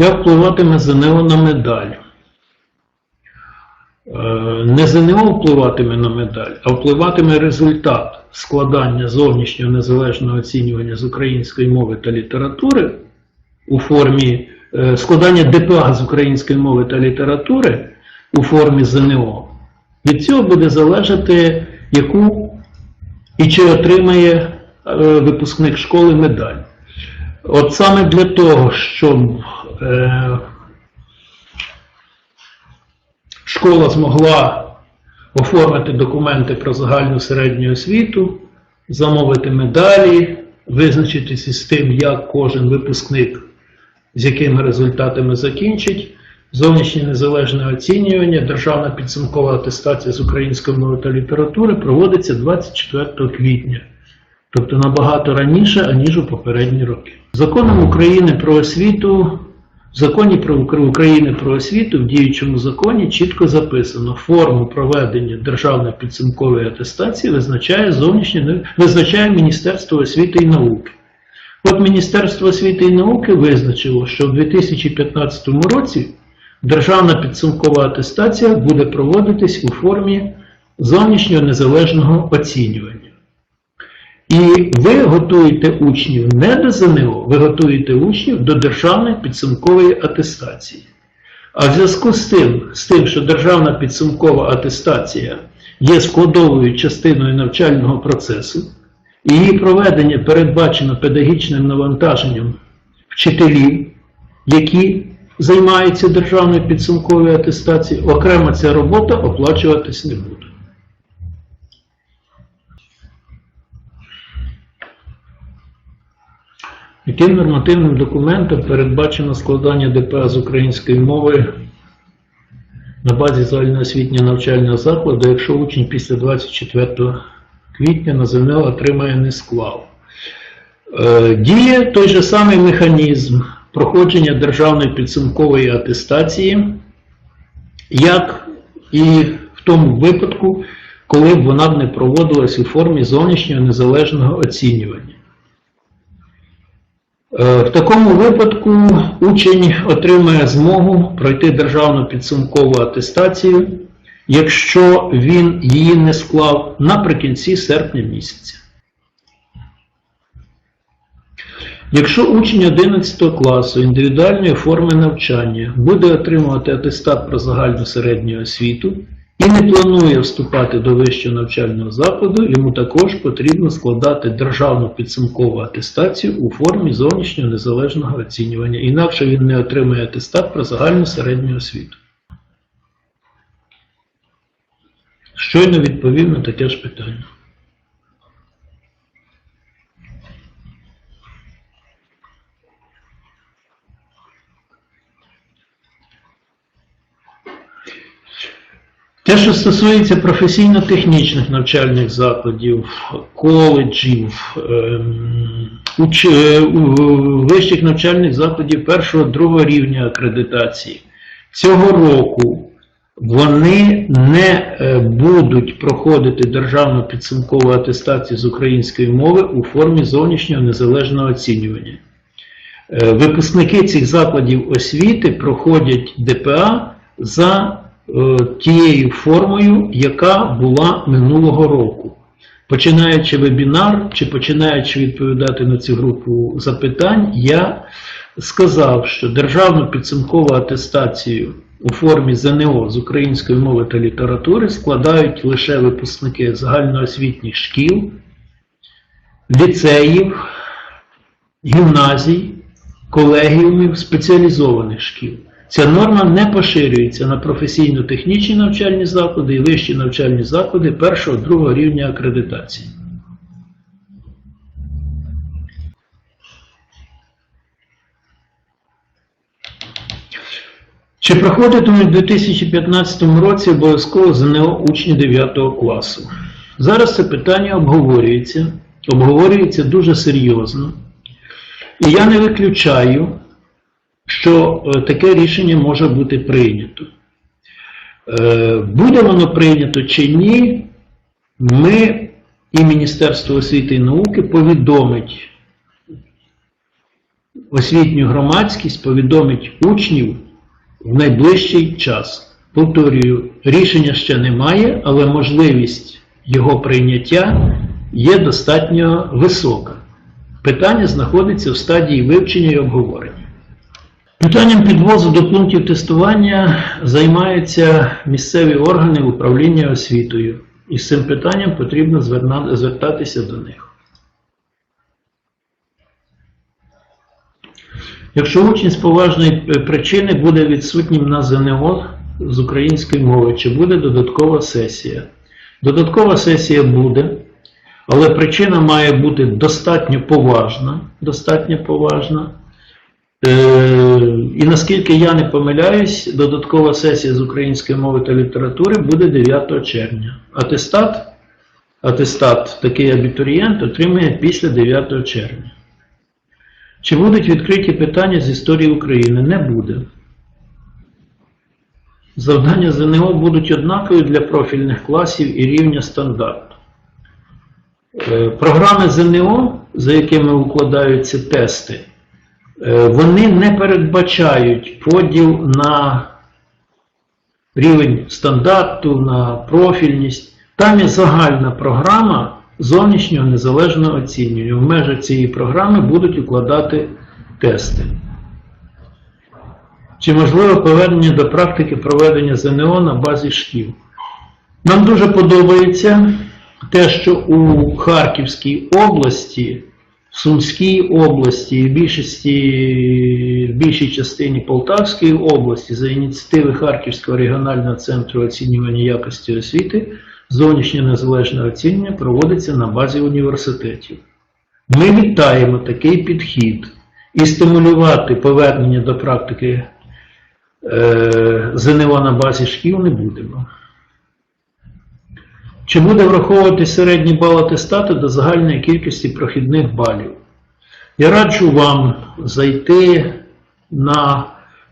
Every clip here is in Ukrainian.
Як впливатиме ЗНО на медаль? Е, Не ЗНО впливатиме на медаль, а впливатиме результат складання зовнішнього незалежного оцінювання з української мови та літератури у формі е, складання ДПА з української мови та літератури у формі ЗНО. Від цього буде залежати, яку і чи отримає е, випускник школи медаль. От саме для того, щоб е, школа змогла оформити документи про загальну середню освіту, замовити медалі, визначитися з тим, як кожен випускник з якими результатами закінчить. Зовнішнє незалежне оцінювання, державна підсумкова атестація з української мови та літератури проводиться 24 квітня, тобто набагато раніше, аніж у попередні роки. Законом України про освіту, в законі про України про освіту в діючому законі чітко записано форму проведення державної підсумкової атестації визначає зовнішнє визначає Міністерство освіти і науки. От Міністерство освіти і науки визначило, що в 2015 році державна підсумкова атестація буде проводитись у формі зовнішнього незалежного оцінювання. І ви готуєте учнів не до ЗНО, ви готуєте учнів до державної підсумкової атестації. А в зв'язку з тим, з тим, що державна підсумкова атестація є складовою частиною навчального процесу, і її проведення передбачено педагогічним навантаженням вчителів, які займаються державною підсумковою атестацією, окремо ця робота оплачуватись не буде. Яким нормативним документом передбачено складання ДПА з української мови на базі загальноосвітнього навчального закладу, якщо учень після 24 квітня на ЗНО отримає не склав? Е, Діє той же самий механізм проходження державної підсумкової атестації, як і в тому випадку, коли б вона не проводилась у формі зовнішнього незалежного оцінювання. Е, В такому випадку учень отримає змогу пройти державну підсумкову атестацію, якщо він її не склав наприкінці серпня місяця. Якщо учень 11 класу індивідуальної форми навчання буде отримувати атестат про загальну середню освіту і не планує вступати до вищого навчального закладу, йому також потрібно складати державну підсумкову атестацію у формі зовнішнього незалежного оцінювання, інакше він не отримає атестат про загальну середню освіту. Щойно відповів на таке ж питання. Те, що стосується професійно-технічних навчальних закладів, коледжів, ем, е, вищих навчальних закладів першого другого рівня акредитації, цього року вони не е, будуть проходити державну підсумкову атестацію з української мови у формі зовнішнього незалежного оцінювання. Е, Випускники цих закладів освіти проходять ДПА за тією формою, яка була минулого року. Починаючи вебінар чи починаючи відповідати на цю групу запитань, я сказав, що державну підсумкову атестацію у формі ЗНО з української мови та літератури складають лише випускники загальноосвітніх шкіл, ліцеїв, гімназій, колегіумів спеціалізованих шкіл. Ця норма не поширюється на професійно-технічні навчальні заклади і вищі навчальні заклади першого-другого рівня акредитації. Чи проходитимуть у 2015 році обов'язково ЗНО учні 9 класу? Зараз це питання обговорюється, обговорюється дуже серйозно. І я не виключаю, що е, таке рішення може бути прийнято. Е, Буде воно прийнято чи ні, ми і Міністерство освіти і науки повідомить освітню громадськість повідомить учнів в найближчий час. Повторюю, рішення ще немає, але можливість його прийняття є достатньо висока. Питання знаходиться в стадії вивчення і обговорення. Питанням підвозу до пунктів тестування займаються місцеві органи управління освітою. І з цим питанням потрібно звертатися до них. Якщо учень з поважної е, причини буде відсутнім на ЗНО з української мови, чи буде додаткова сесія? Додаткова сесія буде, але причина має бути достатньо поважна, достатньо поважна. І наскільки я не помиляюсь, додаткова сесія з української мови та літератури буде 9 червня. Атестат, атестат такий абітурієнт отримує після 9 червня. Чи будуть відкриті питання з історії України? Не буде. Завдання ЗНО будуть однакові для профільних класів і рівня стандарту. Е, Програми ЗНО, за якими укладаються тести, вони не передбачають поділ на рівень стандарту, на профільність. Там є загальна програма зовнішнього незалежного оцінювання. В межах цієї програми будуть укладати тести. Чи можливо повернення до практики проведення ЗНО на базі шкіл? Нам дуже подобається те, що у Харківській області, в Сумській області в більшості, в більшій частині Полтавської області за ініціативи Харківського регіонального центру оцінювання якості освіти зовнішнє незалежне оцінювання проводиться на базі університетів. Ми вітаємо такий підхід і стимулювати повернення до практики е, ЗНО на базі шкіл не будемо. Чи буде враховувати середній бал атестату до загальної кількості прохідних балів? Я раджу вам зайти на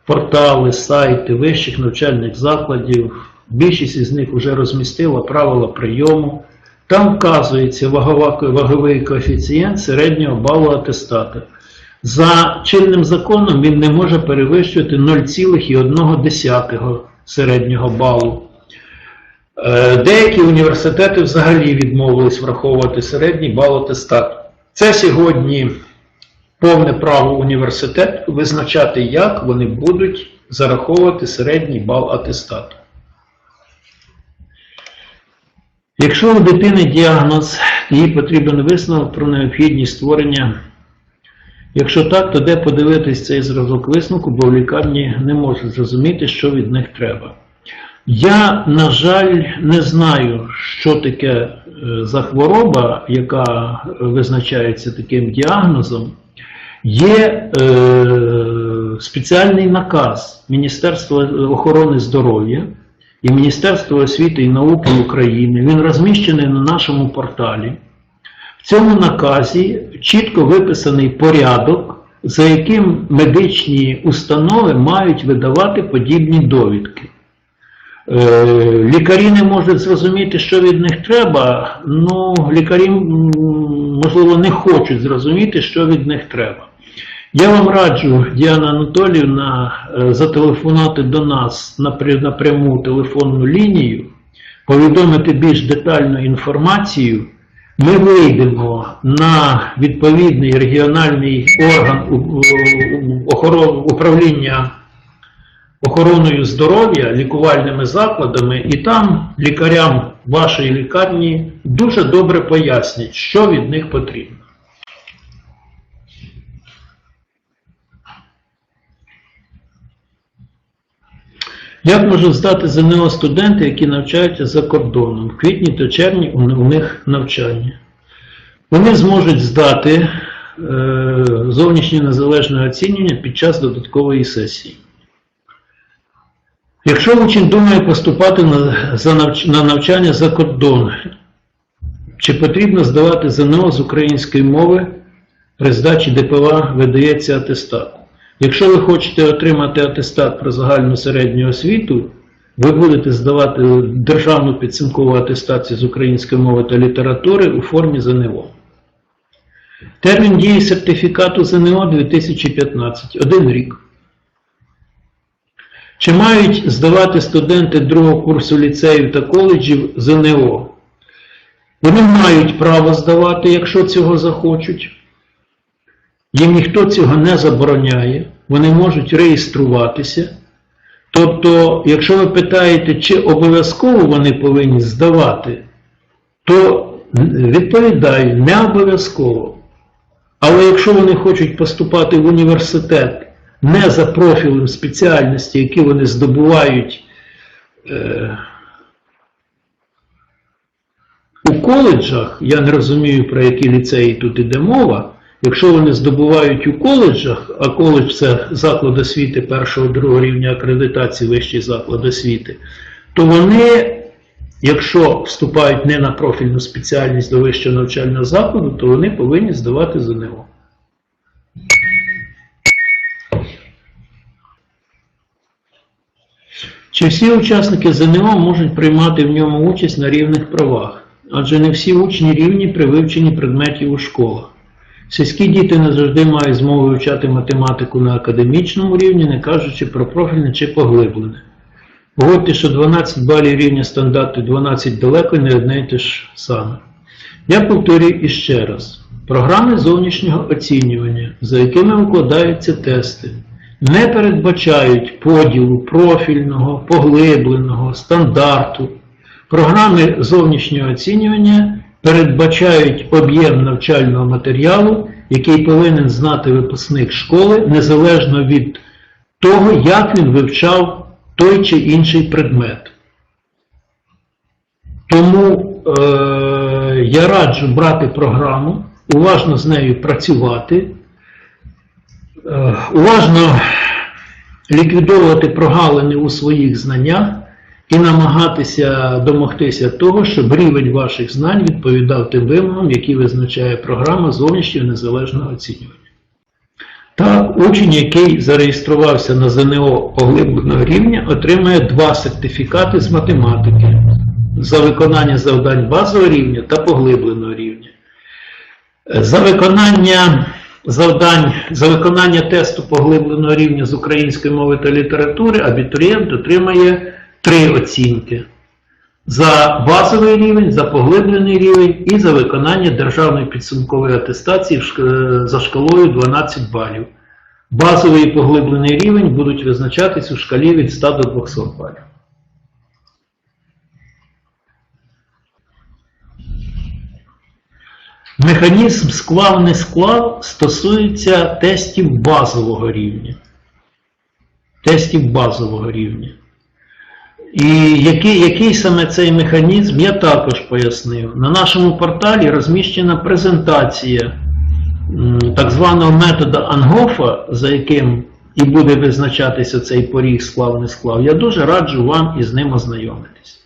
портали, сайти вищих навчальних закладів. Більшість із них вже розмістила правила прийому. Там вказується ваговий коефіцієнт середнього балу атестату. За чинним законом він не може перевищувати 0,1 середнього балу. Е, Деякі університети взагалі відмовились враховувати середній бал атестату. Це сьогодні повне право університету визначати, як вони будуть зараховувати середній бал атестату. Якщо у дитини діагноз, їй потрібен висновок про необхідність створення. Якщо так, то де подивитись цей зразок висновку, бо в лікарні не можуть зрозуміти, що від них треба. Я, на жаль, не знаю, що таке е, за хвороба, яка визначається таким діагнозом. Є е, спеціальний наказ Міністерства охорони здоров'я і Міністерства освіти і науки України. Він розміщений на нашому порталі. В цьому наказі чітко виписаний порядок, за яким медичні установи мають видавати подібні довідки. Е, Лікарі не можуть зрозуміти, що від них треба, ну, лікарі, можливо, не хочуть зрозуміти, що від них треба. Я вам раджу, Діана Анатоліївна, е, зателефонувати до нас на пряму телефонну лінію, повідомити більш детальну інформацію. Ми вийдемо на відповідний регіональний орган управління охороною здоров'я, лікувальними закладами, і там лікарям вашої лікарні дуже добре пояснять, що від них потрібно. Як можуть здати ЗНО студенти, які навчаються за кордоном? В квітні та червні у них навчання. Вони зможуть здати е, зовнішнє незалежне оцінювання під час додаткової сесії. Якщо учень думає поступати на, навчання за кордон, чи потрібно здавати ЗНО з української мови при здачі ДПА видається атестат? Якщо ви хочете отримати атестат про загальну середню освіту, ви будете здавати державну підсумкову атестацію з української мови та літератури у формі ЗНО. Термін дії сертифікату ЗНО 2015 один рік. Чи мають здавати студенти другого курсу ліцеїв та коледжів ЗНО? Вони мають право здавати, якщо цього захочуть. Їм ніхто цього не забороняє, вони можуть реєструватися. Тобто, якщо ви питаєте, чи обов'язково вони повинні здавати, то відповідаю, не обов'язково. Але якщо вони хочуть поступати в університет не за профілем спеціальності, які вони здобувають е, у коледжах, я не розумію, про які ліцеї тут іде мова. Якщо вони здобувають у коледжах, а коледж це заклад освіти першого другого рівня акредитації вищий заклад освіти, то вони, якщо вступають не на профільну спеціальність до вищого навчального закладу, то вони повинні здавати ЗНО. Чи всі учасники ЗНО можуть приймати в ньому участь на рівних правах? Адже не всі учні рівні при вивченні предметів у школах. Сільські діти не завжди мають змогу вивчати математику на академічному рівні, не кажучи про профільне чи поглиблене. Погодьте, що 12 балів рівня стандарту і 12 далеко не одне й те ж саме. Я повторюю іще раз. Програми зовнішнього оцінювання, за якими викладаються тести, не передбачають поділу профільного, поглибленого, стандарту. Програми зовнішнього оцінювання передбачають об'єм навчального матеріалу, який повинен знати випускник школи, незалежно від того, як він вивчав той чи інший предмет. Тому е, я раджу брати програму, уважно з нею працювати, уважно ліквідовувати прогалини у своїх знаннях і намагатися домогтися того, щоб рівень ваших знань відповідав тим вимогам, які визначає програма зовнішнього незалежного оцінювання. Так, учень, який зареєструвався на ЗНО поглибленого рівня, отримає два сертифікати з математики за виконання завдань базового рівня та поглибленого рівня. За виконання завдань, за виконання тесту поглибленого рівня з української мови та літератури абітурієнт отримає три оцінки. За базовий рівень, за поглиблений рівень і за виконання державної підсумкової атестації за шкалою 12 балів. Базовий і поглиблений рівень будуть визначатись у шкалі від 100 до 200 балів. Механізм склав-не склав стосується тестів базового рівня. Тестів базового рівня. І який, який саме цей механізм, я також пояснив. На нашому порталі розміщена презентація так званого методу Ангофа, за яким і буде визначатися цей поріг склав-не склав. Я дуже раджу вам із ним ознайомитись.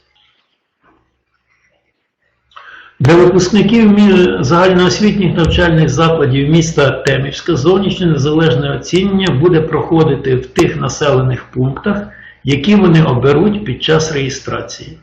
Для випускників загальноосвітніх навчальних закладів міста Темівська зовнішнє незалежне оцінення буде проходити в тих населених пунктах, які вони оберуть під час реєстрації.